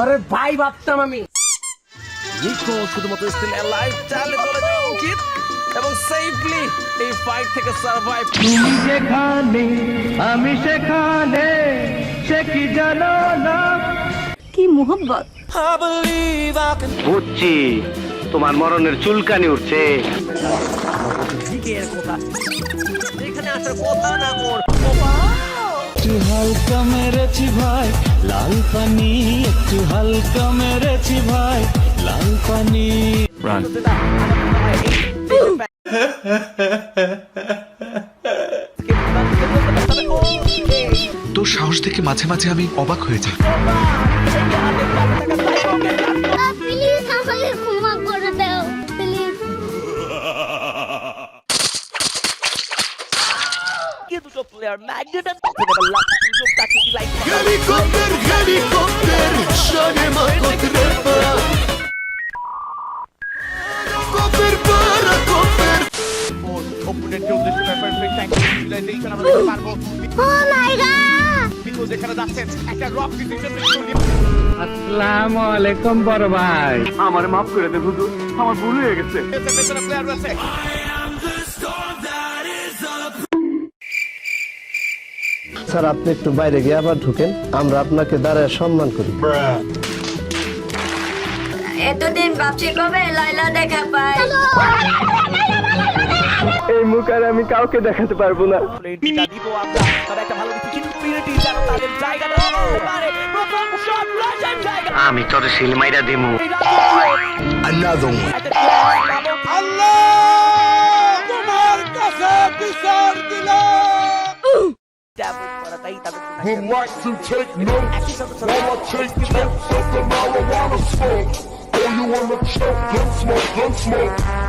আরে ভাই ভাবতাম আমি। নিকো শুধুমাত্র স্টিল লাইফ চালে চলে যাওয়া উচিত এবং সেফলি এই ফাইট থেকে সার্ভাইভ তুমি যেখানে আমি সেখানে সে কি জানো না? কি মোহব্বত বুঝছি তোমার মরণের চুলকানি উঠছে। দিকের কথা? এখানে আসার কথা না একটু হালকা মেরেছি ভাই লাল পানি একটু হালকা মেরেছি ভাই লাল পানি। তোর সাহস দেখে মাঝে মাঝে আমি অবাক হয়ে যাই। কি দুটো প্লেয়ার ম্যাগনেটাম সুযোগ তাকে লাইফ হেলিকপ্টার হেলিকপ্টার শানে মাকোত্রে কপের পারা কপের অপোনেন্টের উদ্দেশ্যে পারফেক্ট টাইম ইউটিলাইজেশন আমরা দেখতে পারব ও মাই গড বিকজ যেখানে যাচ্ছেন একটা রক ডিসিশন আসসালামু আলাইকুম বড় ভাই। আমার মাফ করে দে হুজুর। আমার ভুল হয়ে গেছে। পেছনে প্লেয়ার রয়েছে স্যার আপনি একটু বাইরে গিয়ে আবার ঢুকেন। আমরা আপনাকে দাঁড়ায় সম্মান করি। এতদিন ভাবছি কবে লাইলা দেখা পাই? এই মুখ আর আমি কাউকে দেখাতে পারব না। আমি তোর সিলমাইরা দিমু। another one Would like to take notes while I take notes of the marijuana smoke. Oh, you wanna choke, gun smoke, gun smoke.